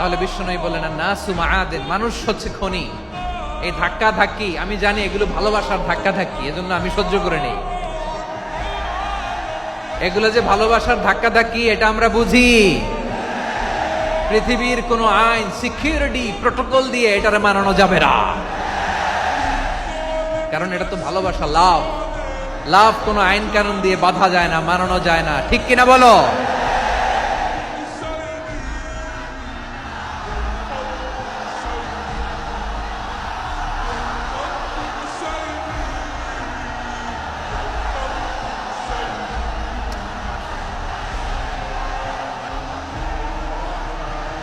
তাহলে বিষ্ণু বলেন না সুমা আদেন মানুষ হচ্ছে খনি। এই ধাক্কা ধাক্কি আমি জানি এগুলো ভালোবাসার ধাক্কা ধাক্কি এজন্য আমি সহ্য করে নেই। এগুলো যে ভালোবাসার ধাক্কা ধাক্কি এটা আমরা বুঝি। পৃথিবীর কোনো আইন, সিকিউরিটি প্রোটোকল দিয়ে এটারে মানানো যাবে না। কারণ এটা তো ভালোবাসা, লাভ। লাভ কোনো আইন কানুন দিয়ে বাধা যায় না, মানানো যায় না। ঠিক কিনা বলো?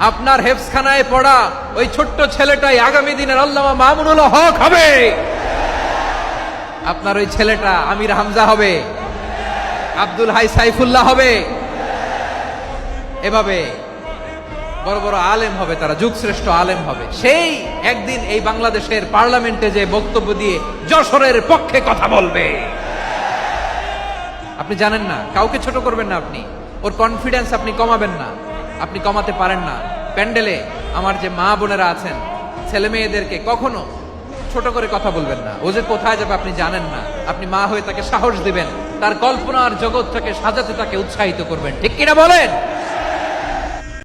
আপনার হেফসখানায় পড়া ওই ছোট্ট ছেলেটাই আগামী দিনের আল্লামা মামুনুল হক হবে। আপনার ওই ছেলেটা আমির হামজা হবে। আব্দুল হাই সাইফুল্লাহ হবে। এভাবে বড় বড় আলেম হবে, তারা যুগশ্রেষ্ঠ আলেম হবে। সেই একদিন এই বাংলাদেশের পার্লামেন্টে যে বক্তব্য দিয়ে যশোরের পক্ষে কথা বলবে। আপনি জানেন না, কাউকে ছোট করবেন না আপনি। ওর কনফিডেন্স আপনি কমাবেন না। আপনি কমাতে পারেন না। প্যান্ডেলে আমার যে মা বোনেরা আছেন, ছেলে মেয়েদেরকে কখনো ছোট করে কথা বলবেন না। ও যে কোথায় যাবে আপনি জানেন না। আপনি মা হয়ে তাকে সাহস দিবেন। তার কল্পনার জগৎটাকে সাজাতে তাকে উৎসাহিত করবেন। ঠিক কিনা বলেন?